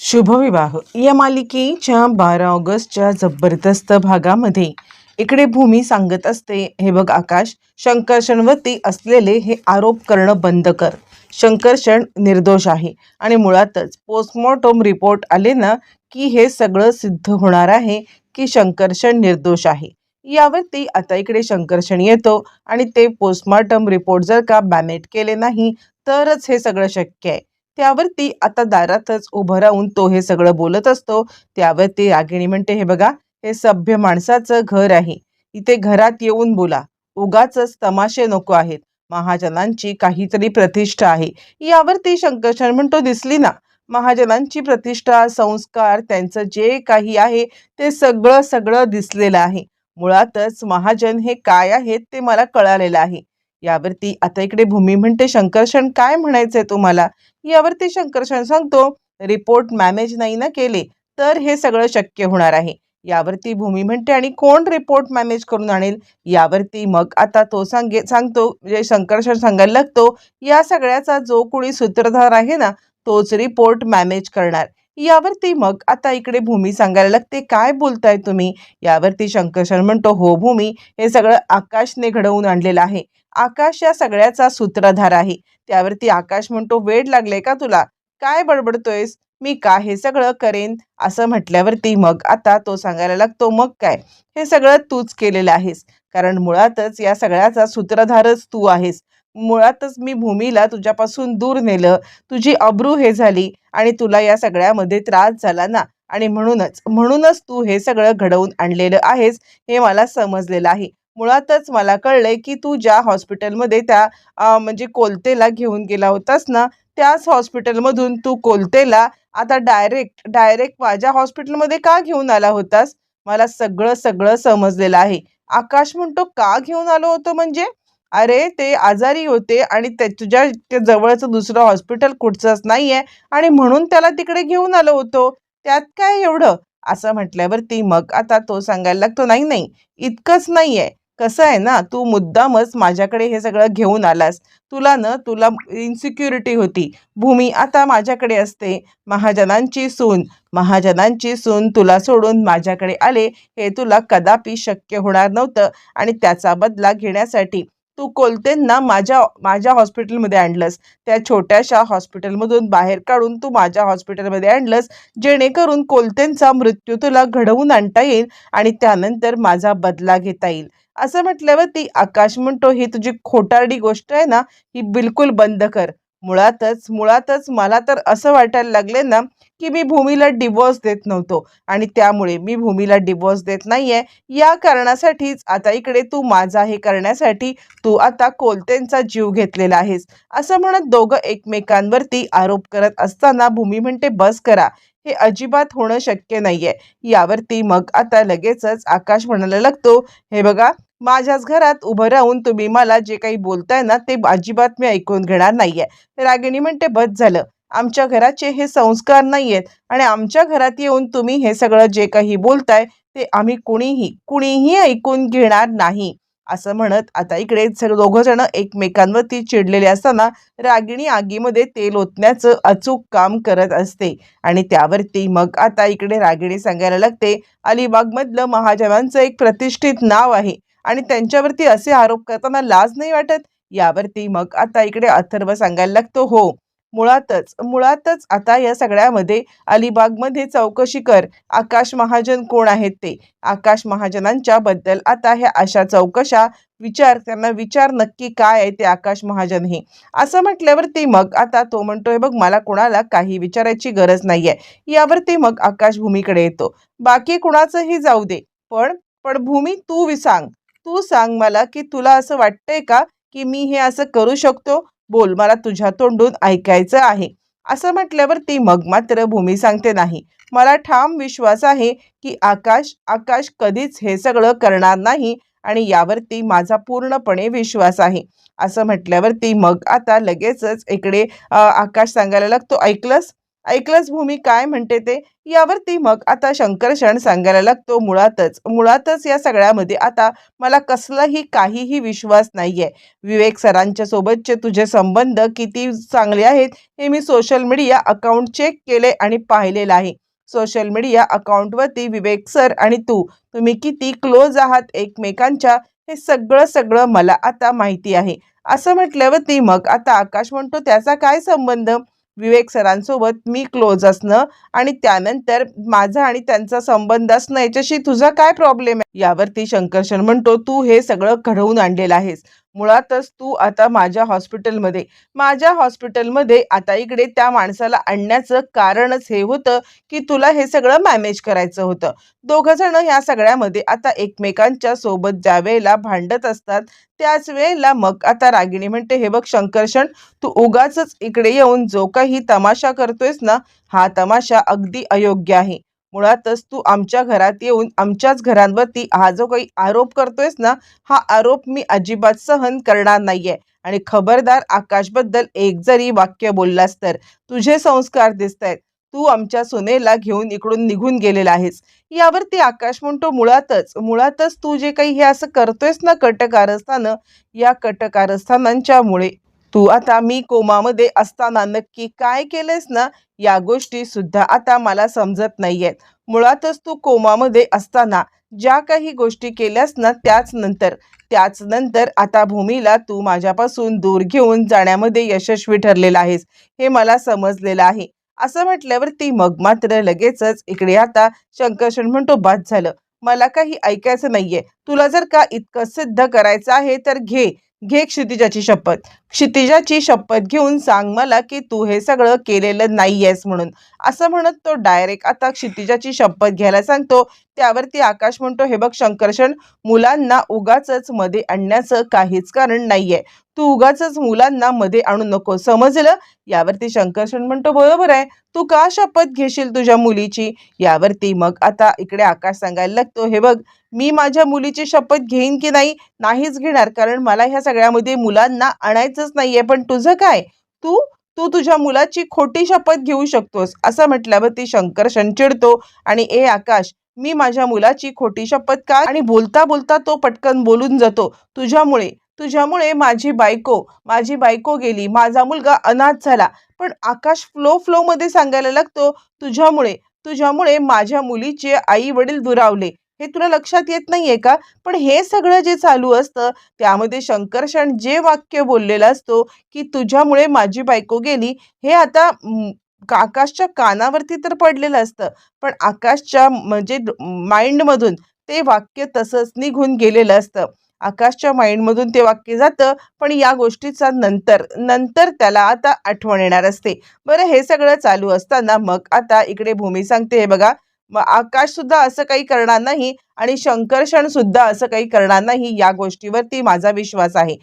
शुभविवाह. या मालिकेच्या बारा ऑगस्टच्या जबरदस्त भागामध्ये इकडे भूमी सांगत असते हे बघ आकाश शंकर्षणवरती असलेले हे आरोप करणं बंद कर. शंकर्षण निर्दोष आहे. आणि मुळातच पोस्टमॉर्टम रिपोर्ट आले ना की हे सगळं सिद्ध होणार आहे की शंकर्षण निर्दोष आहे. यावरती आता इकडे शंकर्षण येतो आणि ते पोस्टमॉर्टम रिपोर्ट जर का बॅनेट केले नाही तरच हे सगळं शक्य आहे. त्यावरती आता दारातच उभं राहून तो हे सगळं बोलत असतो. त्यावरती रागिणी म्हणते हे बघा हे सभ्य माणसाचं घर आहे. इथे घरात येऊन बोला. उगाच तमाशे नको आहेत. महाजनांची काहीतरी प्रतिष्ठा आहे. यावरती शंकरशण म्हणतो दिसली ना. महाजनांची प्रतिष्ठा संस्कार त्यांचं जे काही आहे ते सगळं सगळं दिसलेलं आहे. मुळातच महाजन हे काय आहेत ते मला कळालेलं आहे. यावरती आता इकडे भूमी म्हणते शंकरशण काय म्हणायचंय तुम्हाला? यावरती शंकरशण सांगतो रिपोर्ट मॅनेज नाही ना केले तर हे सगळं शक्य होणार आहे. यावरती भूमी म्हणते आणि कोण रिपोर्ट मॅनेज करून आणेल? यावरती मग आता तो सांगे सांगतो म्हणजे शंकरशण सांगायला लागतो या सगळ्याचा जो कोणी सूत्रधार आहे ना तोच रिपोर्ट मॅनेज करणार. यावरती मग आता इकडे भूमी सांगायला लागते. काय बोलताय तुम्ही? यावरती शंकरशण म्हणतो हो भूमी हे सगळं आकाशने घडवून आणलेलं आहे. आकाश या सगळ्याचा सूत्रधार आहे. त्यावरती आकाश म्हणतो वेड लागले का तुला? काय बडबडतोयस? मी का हे सगळं करेन? असं म्हटल्यावरती मग आता तो सांगायला लागतो मग काय? हे सगळं तूच केलेलं आहेस. कारण मुळातच या सगळ्याचा सूत्रधारच तू आहेस. मुळातच मी भूमीला तुझ्यापासून दूर नेलं. तुझी अब्रू हे झाली आणि तुला या सगळ्यामध्ये त्रास झाला ना? आणि म्हणूनच म्हणूनच तू हे सगळं घडवून आणलेलं आहेस हे मला समजलेलं आहे. मुळातच मला कळलंय की तू ज्या हॉस्पिटलमध्ये त्या म्हणजे कोलतेला घेऊन गेला होतास ना त्याच हॉस्पिटलमधून तू कोलतेला आता डायरेक्ट डायरेक्ट माझ्या हॉस्पिटलमध्ये का घेऊन आला होतास? मला सगळं सगळं समजलेलं आहे. आकाश म्हणतो का घेऊन आलो होतो म्हणजे? अरे ते आजारी होते आणि ते तुझ्या जवळचं दुसरं हॉस्पिटल कुठचंच नाही आहे आणि म्हणून त्याला तिकडे घेऊन आलो होतो. त्यात काय एवढं? असं म्हटल्यावरती मग आता तो सांगायला लागतो नाही नाही इतकंच नाही आहे कसं आहे ना तू मुद्दामच माझ्याकडे हे सगळं घेऊन आलास. तुला न तुला इन्सिक्युरिटी होती. भूमी आता माझ्याकडे असते. महाजनांची सून महाजनांची सून तुला सोडून माझ्याकडे आले. हे तुला कदापि शक्य होणार नव्हतं आणि त्याचा बदला घेण्यासाठी तू कोलतेंना माझ्या माझ्या हॉस्पिटलमध्ये आणलंस. त्या छोट्याशा हॉस्पिटलमधून बाहेर काढून तू माझ्या हॉस्पिटलमध्ये आणलंस. जेणेकरून कोलतेंचा मृत्यू तुला घडवून आणता येईल आणि त्यानंतर माझा बदला घेता येईल. असं म्हटल्यावर ती आकाश म्हणतो ही तुझी खोटारडी गोष्ट आहे ना ही बिलकुल बंद कर. मुळातच मुळातच मला तर असं वाटायला लागले ना की मी भूमीला डिवोर्स देत नव्हतो. आणि त्यामुळे मी भूमीला डिवोर्स देत नाहीये. या कारणासाठीच आता इकडे तू माझा हे करण्यासाठी तू आता कोलतेंचा जीव घेतलेला आहेस. असं म्हणत दोघं एकमेकांवरती आरोप करत असताना भूमी म्हणते बस करा. हे अजिबात होणं शक्य नाहीये. यावरती मग आता लगेचच आकाश म्हणायला लागतो हे बघा माझ्याच घरात उभं राहून तुम्ही मला जे काही बोलताय ना ते अजिबात मी ऐकून घेणार नाहीये. रागिणी म्हणते बस झालं. आमच्या घराचे हे संस्कार नाही आहेत आणि आमच्या घरात येऊन तुम्ही हे सगळं जे काही बोलताय ते आम्ही कुणीही कुणीही ऐकून घेणार नाही. असं म्हणत आता इकडे दोघं जण एकमेकांवरती चिडलेले असताना रागिणी आगीमध्ये तेल ओतण्याचं अचूक काम करत असते. आणि त्यावरती मग आता इकडे रागिणी सांगायला लागते अलिबागमधलं महाजनांचं एक प्रतिष्ठित नाव आहे. आणि त्यांच्यावरती असे आरोप करताना लाज नाही वाटत? यावरती मग आता इकडे अथर्व सांगायला लागतो हो. मुळातच मुळातच आता या सगळ्यामध्ये अलिबागमध्ये चौकशी कर आकाश महाजन कोण आहेत ते? आकाश महाजनांच्या बद्दल आता ह्या अशा चौकशा विचार त्यांना विचार नक्की काय आहे ते आकाश महाजन हे? असं म्हटल्यावर ते मग आता तो म्हणतोय बघ मला कोणाला काही विचारायची गरज नाहीये. यावरती मग आकाश भूमीकडे येतो. बाकी कुणाचंही जाऊ दे पण पण भूमी तू वि- सांग. तू सांग मला की तुला असं वाटतंय का की मी हे असं करू शकतो? बोल मला तुझ्या तोंडून ऐकायचं आहे. असं म्हटल्यावर ती मग मात्र भूमी सांगते नाही. मला ठाम विश्वास आहे की आकाश आकाश कधीच हे सगळं करणार नाही आणि यावरती माझा पूर्णपणे विश्वास आहे. असं म्हटल्यावरती मग आता लगेचच इकडे आकाश सांगायला लागतो ऐकलंस? ऐकलंच भूमी काय म्हणते ते? यावरती मग आता शंकरशण सांगायला लागतो मुळातच. मुळातच या सगळ्यामध्ये आता मला कसलाही काहीही विश्वास नाहीये. विवेक सरांच्या सोबतचे तुझे संबंध किती चांगले आहेत हे मी सोशल मीडिया अकाउंट चेक केले आणि पाहिलेलं आहे. सोशल मीडिया अकाउंटवरती विवेक सर आणि तू तुम्ही किती क्लोज आहात एकमेकांच्या हे सगळं सगळं मला आता माहिती आहे. असं म्हटल्यावरती मग आता आकाश म्हणतो त्याचा काय संबंध? विवेक सरांसोबत मी क्लोज असणं आणि त्यानंतर माझा आणि त्यांचा संबंध असणं याच्याशी तुझा काय प्रॉब्लेम आहे? यावरती शंकरशन म्हणतो तू हे सगळं घडवून आणलेलं आहेस. मुळातच तू आता माझ्या हॉस्पिटलमध्ये माझ्या हॉस्पिटलमध्ये आता इकडे त्या माणसाला आणण्याचं कारणच हे होतं की तुला हे सगळं मॅनेज करायचं होतं. दोघं जण ह्या सगळ्यामध्ये आता एकमेकांच्या सोबत ज्या वेळेला भांडत असतात त्याच वेळेला मग आता रागिणी म्हणते हे बघ शंकरशण तू उगाच इकडे येऊन जो काही तमाशा करतोयस ना हा तमाशा अगदी अयोग्य आहे. मुळातच तू आमच्या घरात येऊन आमच्याच घरांवरती हा जो काही आरोप करतोयस ना हा आरोप मी अजिबात सहन करणार नाहीये. आणि खबरदार आकाशबद्दल एक जरी वाक्य बोललास तर तुझे संस्कार दिसत आहेत तू आमच्या सुनेला घेऊन इकडून निघून गेलेला आहेस. यावरती आकाश म्हणतो मुळातच मुळातच तू जे काही हे असं करतोयस ना कटकारस्थानं या कटकारस्थानांच्यामुळे तू आता मी कोमामध्ये असताना नक्की काय केलंयस ना या गोष्टी सुद्धा आता मला समजत नाहीयेत. मुळातच तू कोमामध्ये असताना ज्या काही गोष्टी केल्यास ना त्याच नंतर त्याच नंतर आता भूमीला तू माझ्यापासून दूर घेऊन जाण्यामध्ये यशस्वी ठरलेला आहेस हे मला समजलेलं आहे. असं म्हटल्यावरती मग मात्र लगेचच इकडे आता शंकरषण म्हणतो बाद झालं. मला काही ऐकायचं नाहीये. तुला जर का इतकं सिद्ध करायचं आहे तर घे. घे क्षितिजाची शपथ. क्षितिजाची शपथ घेऊन सांग मला की तू हे सगळं केलेलं नाहीयेस म्हणून. असं म्हणत तो डायरेक्ट आता क्षितिजाची शपथ घ्यायला सांगतो. त्यावरती आकाश म्हणतो हे बघ शंकरषण मुलांना उगाच मध्ये आणण्याचं काहीच कारण नाहीये. तू उगाच मुलांना मध्ये आणू नको. समजलं? यावरती शंकरशन म्हणतो बरोबर आहे. तू का शपथ घेशील तुझ्या मुलीची? यावरती मग आता इकडे आकाश सांगायला लागतो हे बघ मी माझ्या मुलीची शपथ घेईन की नाही नाहीच घेणार. कारण मला ह्या सगळ्यामध्ये मुलांना आणायचंच नाहीये. पण तुझं काय? तू तू तुझ्या मुलाची खोटी शपथ घेऊ शकतोस. असं म्हटल्यावर ती शंकर शंचिडतो आणि ए आकाश मी माझ्या मुलाची खोटी शपथ का? आणि बोलता बोलता तो पटकन बोलून जातो तुझ्यामुळे तुझ्यामुळे माझी बायको माझी बायको गेली. माझा मुलगा अनाथ झाला. पण आकाश फ्लो फ्लो मध्ये सांगायला लागतो तुझ्यामुळे तुझ्यामुळे माझ्या मुलीचे आई वडील दुरावले. हे तुला लक्षात येत नाहीये का? पण हे सगळं जे चालू असतं त्यामध्ये शंकरशण जे वाक्य बोललेलं असतो की तुझ्यामुळे माझी बायको गेली हे आता आकाशच्या कानावरती तर पडलेलं असतं पण आकाशच्या म्हणजे माइंडमधून ते वाक्य तसंच निघून गेलेलं असतं. आकाशच्या माइंडमधून ते वाक्य जातं पण या गोष्टीचा नंतर नंतर त्याला आता आठवण येणार असते. बरं हे सगळं चालू असताना मग आता इकडे भूमी सांगते हे बघा. मग आकाश सुद्धा असं काही करणार नाही आणि शंकरशण सुद्धा असं काही करणार नाही या गोष्टीवरती माझा विश्वास आहे.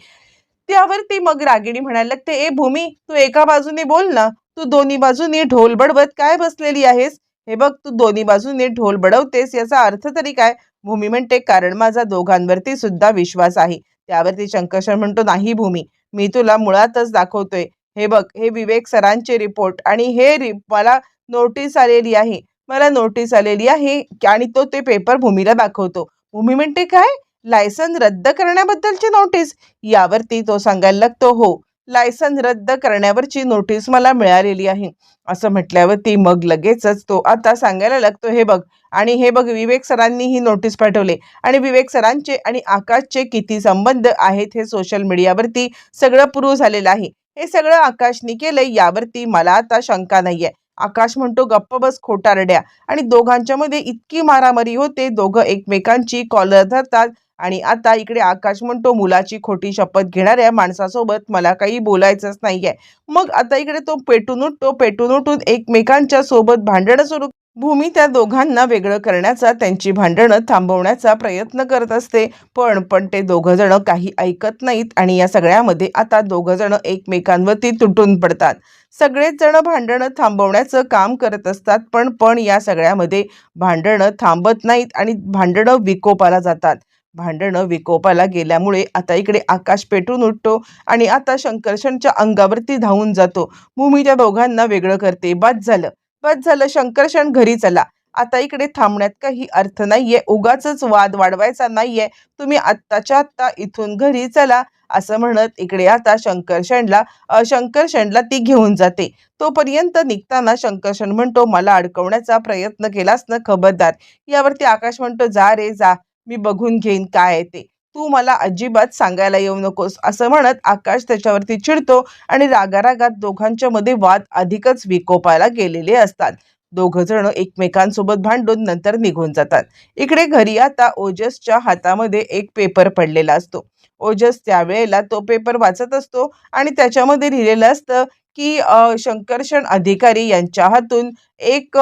त्यावरती मग रागिणी म्हणायला लागते ए भूमी तू एका बाजूने बोल ना तू दोन्ही बाजूनी ढोल बडवत काय बसलेली आहेस? हे बघ तू दोन्ही बाजूने ढोल बडवतेस याचा अर्थ तरी काय? भूमी म्हणते कारण माझा दोघांवरती सुद्धा विश्वास आहे. त्यावरती शंकर्षण म्हणतो नाही भूमी मी तुला मुळातच दाखवतोय. हे बघ हे विवेक सरांचे रिपोर्ट आणि हे रि मला नोटीस आलेली आहे. मला नोटीस आलेली आहे आणि तो ते पेपर भूमीला दाखवतो. भूमी म्हणते काय? लायसन रद्द करण्याबद्दलची नोटीस यावरती तो सांगायला लागतो हो लायसन रद्द करण्यावरची नोटीस मला मिळालेली आहे. असं म्हटल्यावरती मग लगेचच तो आता सांगायला लागतो हे बघ आणि हे बघ विवेक सरांनी ही नोटीस पाठवले. आणि विवेक सरांचे आणि आकाशचे किती संबंध आहेत हे सोशल मीडियावरती सगळं प्रूव्ह झालेलं आहे. हे सगळं आकाशने केलंय यावरती मला आता शंका नाहीये. आकाश म्हणतो गप्प बस खोटारड्या. आणि दोघांच्या मध्ये इतकी मारामारी होते दोघं एकमेकांची कॉलर धरतात आणि आता इकडे आकाश म्हणतो मुलाची खोटी शपथ घेणाऱ्या माणसासोबत मला काही बोलायचंच नाहीये. मग आता इकडे तो पेटून उठतो पेटून उठून एकमेकांच्या सोबत भांडणं सुरू भूमी त्या दोघांना वेगळं करण्याचा त्यांची भांडणं थांबवण्याचा प्रयत्न करत असते. पण पण ते दोघंजणं काही ऐकत नाहीत आणि या सगळ्यामध्ये आता दोघंजणं एकमेकांवरती तुटून पडतात. सगळेच जण भांडणं थांबवण्याचं काम करत असतात पण पण या सगळ्यामध्ये भांडणं थांबत नाहीत आणि भांडणं विकोपाला जातात. भांडणं विकोपाला गेल्यामुळे आता इकडे आकाश पेटून उठतो आणि आता शंकरशनच्या अंगावरती धावून जातो. भूमी त्या दोघांना वेगळं करते. बाद झालं. बस झालं. शंकरशण घरी चला. आता इकडे थांबण्यात काही अर्थ नाहीये. उगाच वाद वाढवायचा नाहीये. तुम्ही आत्ताच्या आत्ता इथून घरी चला असं म्हणत इकडे आता शंकरशणला शंकरशणला ती घेऊन जाते. तोपर्यंत निघताना शंकरशण म्हणतो मला अडकवण्याचा प्रयत्न केलास ना खबरदार. यावरती आकाश म्हणतो जा रे जा. मी बघून घेईन काय आहे ते. तू मला अजिबात सांगायला येऊ नकोस असं म्हणत आकाश त्याच्यावरती चिडतो आणि रागारागात दोघांच्या मध्ये वाद अधिकच विकोपायला गेलेले असतात. दोघ जण एकमेकांसोबत भांडून नंतर निघून जातात. इकडे घरी आता ओजसच्या हातामध्ये एक पेपर पडलेला असतो. ओजस त्यावेळेला तो पेपर वाचत असतो आणि त्याच्यामध्ये लिहिलेलं असतं की शंकरशण अधिकारी यांच्या हातून एक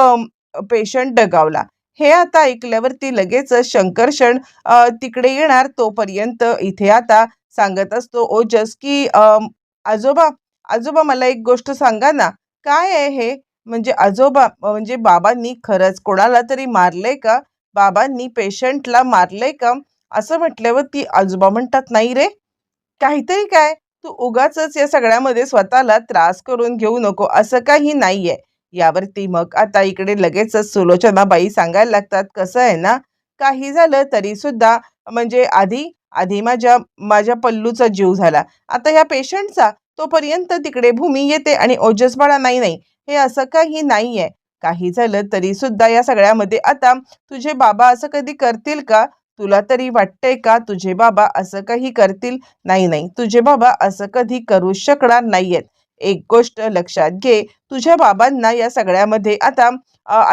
पेशंट डगावला हे आता ऐकल्यावरती लगेचच शंकरशण तिकडे येणार. तोपर्यंत इथे आता सांगत असतो ओजस की आजोबा आजोबा मला एक गोष्ट सांगा ना. काय आहे हे? म्हणजे आजोबा म्हणजे बाबांनी खरंच कोणाला तरी मारलंय का? बाबांनी पेशंटला मारलंय का? असं म्हटल्यावर ती आजोबा म्हणतात नाही रे. काहीतरी काय? तू उगाचच या सगळ्यामध्ये स्वतःला त्रास करून घेऊ नको. असं काही नाहीये. यावरती मग आता इकडे लगेचच सुलोचनाबाई सांगायला लागतात कसं आहे ना काही झालं तरी सुद्धा म्हणजे आधी आधी माझ्या माझ्या पल्लूचा जीव झाला. आता ह्या पेशंटचा तोपर्यंत तिकडे भूमी येते आणि ओजसबाळा नाही नाही. हे असं काही नाही आहे काही झालं तरी सुद्धा या सगळ्यामध्ये आता तुझे बाबा असं कधी करतील का? तुला तरी वाटतंय का तुझे बाबा असं काही करतील? नाही नाही. तुझे बाबा असं कधी करू शकणार नाहीयेत. एक गोष्ट लक्षात घे. तुझ्या बाबांना या सगळ्यामध्ये आता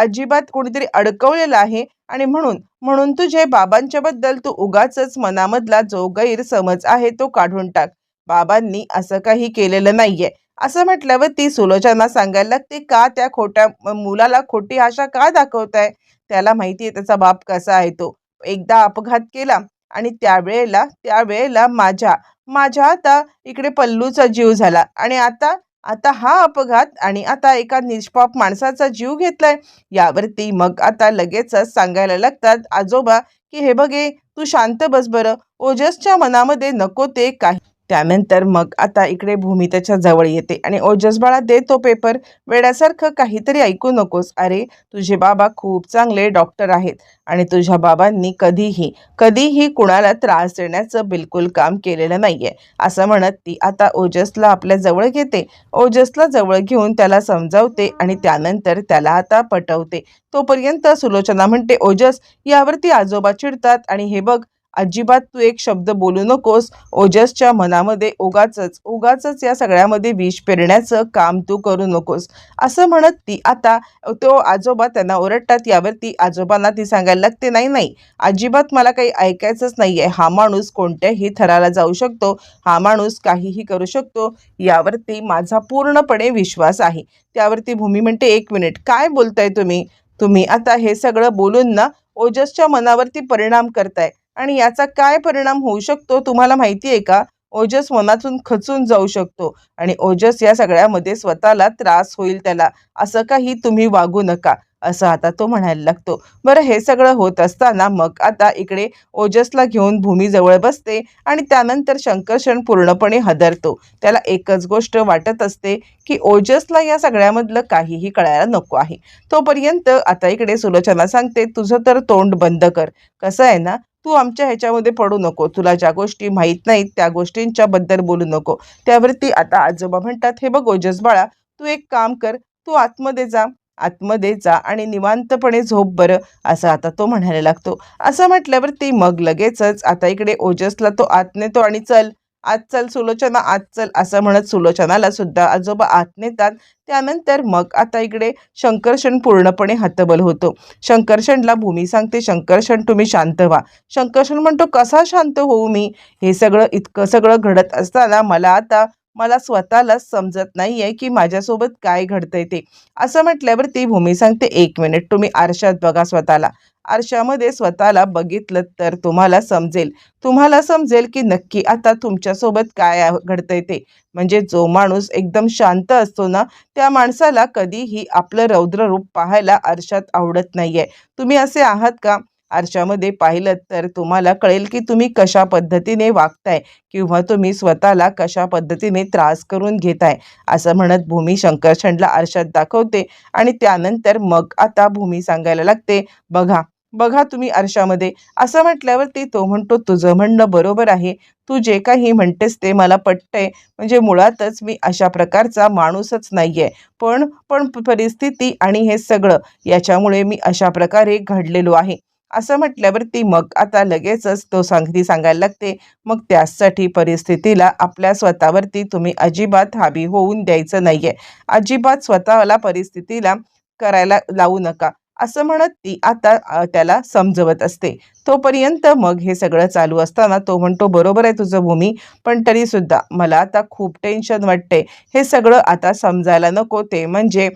अजिबात कोणीतरी अडकवलेलं आहे आणि म्हणून म्हणून तुझे बाबांच्या बद्दल तू उगाचच मनामधला जो गैरसमज आहे तो काढून टाक. बाबांनी असं काही केलेलं नाहीये. असं म्हटल्यावर ती सुलोचना सांगायला लागते का त्या खोट्या मुलाला खोटी आशा का दाखवताय? त्याला माहिती आहे त्याचा बाप कसा आहे तो. एकदा अपघात केला आणि त्यावेळेला त्यावेळेला माझ्या माझ्या आता इकडे पल्लूचा जीव झाला. आणि आता आता हा अपघात आणि आता एका निष्पाप माणसाचा जीव घेतलाय. यावरती मग आता लगेचच सांगायला लागतात आजोबा की हे बघे तू शांत बस बरं. ओजसच्या मनामध्ये नको ते काही. त्यानंतर मग आता इकडे भूमी त्याच्याजवळ येते आणि ओजस बाळा दे तो पेपर. वेड्यासारखं काहीतरी ऐकू नकोस. अरे तुझे बाबा खूप चांगले डॉक्टर आहेत आणि तुझ्या बाबांनी कधीही कधीही कुणाला त्रास देण्याचं बिलकुल काम केलेलं नाहीये. असं म्हणत ती आता ओजसला आपल्या जवळ घेते. ओजसला जवळ घेऊन त्याला समजावते आणि त्यानंतर त्याला आता पटवते. तोपर्यंत सुलोचना म्हणते ओजस यावरती आजोबा चिडतात आणि हे बघ अजिबात तू एक शब्द बोलू नकोस. ओजसच्या मनामध्ये उगाचच उगाचच या सगळ्यामध्ये विष पेरण्याचं काम तू करू नकोस. असं म्हणत ती आता तो आजोबा त्यांना ओरडतात यावरती आजोबांना ती सांगायला लागते नाही नाही अजिबात मला काही ऐकायचंच नाही आहे हा माणूस कोणत्याही थराला जाऊ शकतो. हा माणूस काहीही करू शकतो. यावरती माझा पूर्णपणे विश्वास आहे. त्यावरती भूमी म्हणते एक मिनिट काय बोलताय तुम्ही? तुम्ही आता हे सगळं बोलून ना ओजसच्या मनावरती परिणाम करताय. आणि याचा काय परिणाम होऊ शकतो तुम्हाला माहिती आहे का? ओजस मनातून खचून जाऊ शकतो आणि ओजस या सगळ्यामध्ये स्वतःला त्रास होईल त्याला. असं काही तुम्ही वागू नका असं आता तो म्हणायला लागतो. बरं हे सगळं होत असताना मग आता इकडे ओजसला घेऊन भूमीजवळ बसते आणि त्यानंतर शंकरशण पूर्णपणे हदरतो. त्याला एकच गोष्ट वाटत असते की ओजसला या सगळ्यामधलं काहीही कळायला नको आहे. तोपर्यंत आता इकडे सुलोचना सांगते तुझं तर तोंड बंद कर. कसं आहे ना तू आमच्या ह्याच्यामध्ये पडू नको. तुला ज्या गोष्टी माहीत नाहीत त्या गोष्टींच्या बद्दल बोलू नको. त्यावरती आता आजोबा म्हणतात हे बघ ओजस बाळा तू एक काम कर तू आतमध्ये जा आतमध्ये जा आणि निवांतपणे झोप बरं असं आता तो म्हणायला लागतो. असं म्हटल्यावरती मग लगेचच आता इकडे ओजसला तो आत नेतो आणि चल. आज चल सुलोचना आज चल असं म्हणत सुलोचनाला सुद्धा आजोबा आत नेतात त्यानंतर मग आता इकडे शंकरषण पूर्णपणे हतबल होतो. शंकरषणला भूमी सांगते शंकरषण तुम्ही शांत व्हा. शंकरषण म्हणतो कसा शांत होऊ मी? हे सगळं इतकं सगळं घडत असताना मला आता मला स्वतःलाच समजत नाही आहे की माझ्यासोबत काय घडतंय ते. असं म्हटल्यावर ती भूमी सांगते एक मिनिट तुम्ही आरशात बघा स्वतःला. आरशामध्ये स्वतःला बघितलं तर तुम्हाला समजेल. तुम्हाला समजेल की नक्की आता तुमच्यासोबत काय आहे- घडतंय ते. म्हणजे जो माणूस एकदम शांत असतो ना त्या माणसाला कधीही आपलं रौद्र रूप पाहायला आरशात आवडत नाहीये. तुम्ही असे आहात का? आरशामध्ये पाहिलं तर तुम्हाला कळेल की तुम्ही कशा पद्धतीने वागताय किंवा तुम्ही स्वतःला कशा पद्धतीने त्रास करून घेताय. असं म्हणत भूमी शंकरचंडला आरशात दाखवते आणि त्यानंतर मग आता भूमी सांगायला लागते बघा बघा तुम्ही आरशामध्ये. असं म्हटल्यावरती तो म्हणतो तुझं म्हणणं बरोबर आहे. तू जे काही म्हणतेस ते मला पटतंय. म्हणजे मुळातच मी अशा प्रकारचा माणूसच नाही आहे पण पण परिस्थिती आणि हे सगळं याच्यामुळे मी अशा प्रकारे घडलेलो आहे. असं म्हटल्यावरती मग आता लगेचच तो सांगती सांगायला लागते. मग त्यासाठी परिस्थितीला आपल्या स्वतःवरती तुम्ही अजिबात हावी होऊन द्यायचं नाही आहे अजिबात स्वतःला परिस्थितीला करायला लावू नका. असं म्हणत ती आता त्याला समजवत असते. तोपर्यंत मग हे सगळं चालू असताना तो म्हणतो बरोबर आहे तुझं भूमी पण तरीसुद्धा मला आता खूप टेन्शन वाटते हे सगळं आता समजायला नको ते. म्हणजे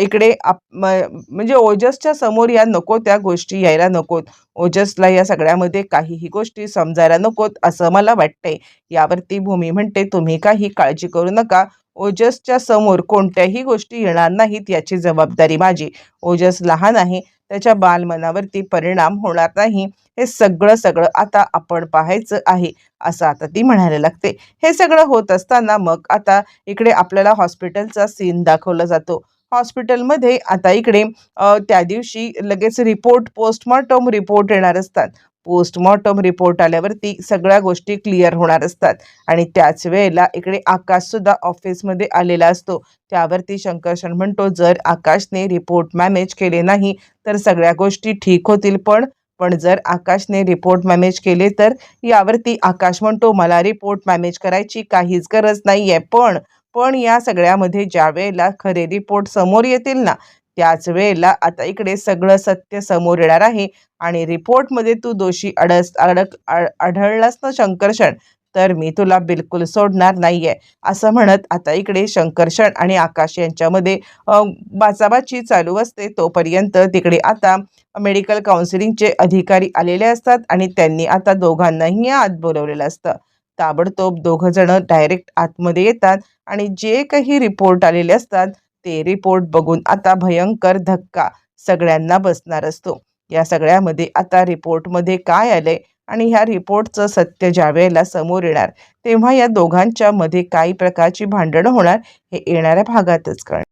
इकडे आप म्हणजे ओजसच्या समोर या नको त्या गोष्टी यायला नकोत. ओजसला या सगळ्यामध्ये काहीही गोष्टी समजायला नकोत असं मला वाटते यावरती भूमी म्हणते तुम्ही काही काळजी करू नका. ओजसच्या समोर कोणत्याही गोष्टी येणार नाहीत याची जबाबदारी माझी. ओजस लहान आहे त्याच्या बालमनावरती परिणाम होणार नाही. हे सगळं सगळं आता आपण पाहायचं आहे असं आता ती म्हणायला लागते. हे सगळं होत असताना मग आता इकडे आपल्याला हॉस्पिटलचा सीन दाखवला जातो. हॉस्पिटलमध्ये आता इकडे त्या दिवशी लगेच रिपोर्ट पोस्टमॉर्टम रिपोर्ट येणार असतात. पोस्टमॉर्टम रिपोर्ट आल्यावरती सगळ्या गोष्टी क्लिअर होणार असतात. आणि त्याच वेळेला इकडे आकाशसुद्धा ऑफिसमध्ये आलेला असतो. त्यावरती शंकरशन म्हणतो जर आकाशने रिपोर्ट मॅनेज केले नाही तर सगळ्या गोष्टी ठीक होतील पण. पण जर आकाशने रिपोर्ट मॅनेज केले तर यावरती आकाश म्हणतो मला रिपोर्ट मॅनेज करायची काहीच गरज नाही आहे पण पण या सगळ्यामध्ये ज्या वेळेला खरे रिपोर्ट समोर येतील ना त्याच वेळेला आता इकडे सगळं सत्य समोर येणार आहे. आणि रिपोर्टमध्ये तू दोषी अडस अडक आढळलास ना शंकरषण? तर मी तुला बिलकुल सोडणार नाही आहे असं म्हणत आता इकडे शंकरषण आणि आकाश यांच्यामध्ये बाचाबाची चालू असते. तोपर्यंत तिकडे आता मेडिकल काउन्सिलिंगचे अधिकारी आलेले असतात आणि त्यांनी आता दोघांनाही आत बोलवलेलं असतं. ताबडतोब दोघं जण डायरेक्ट आतमध्ये येतात आणि जे काही रिपोर्ट आलेले असतात ते रिपोर्ट बघून आता भयंकर धक्का सगळ्यांना बसणार असतो. या सगळ्यामध्ये आता रिपोर्टमध्ये काय आलंय आणि ह्या रिपोर्टचं सत्य ज्या वेळेला समोर येणार तेव्हा या दोघांच्या मध्ये काही प्रकारची भांडणं होणार हे येणाऱ्या भागातच कळणार.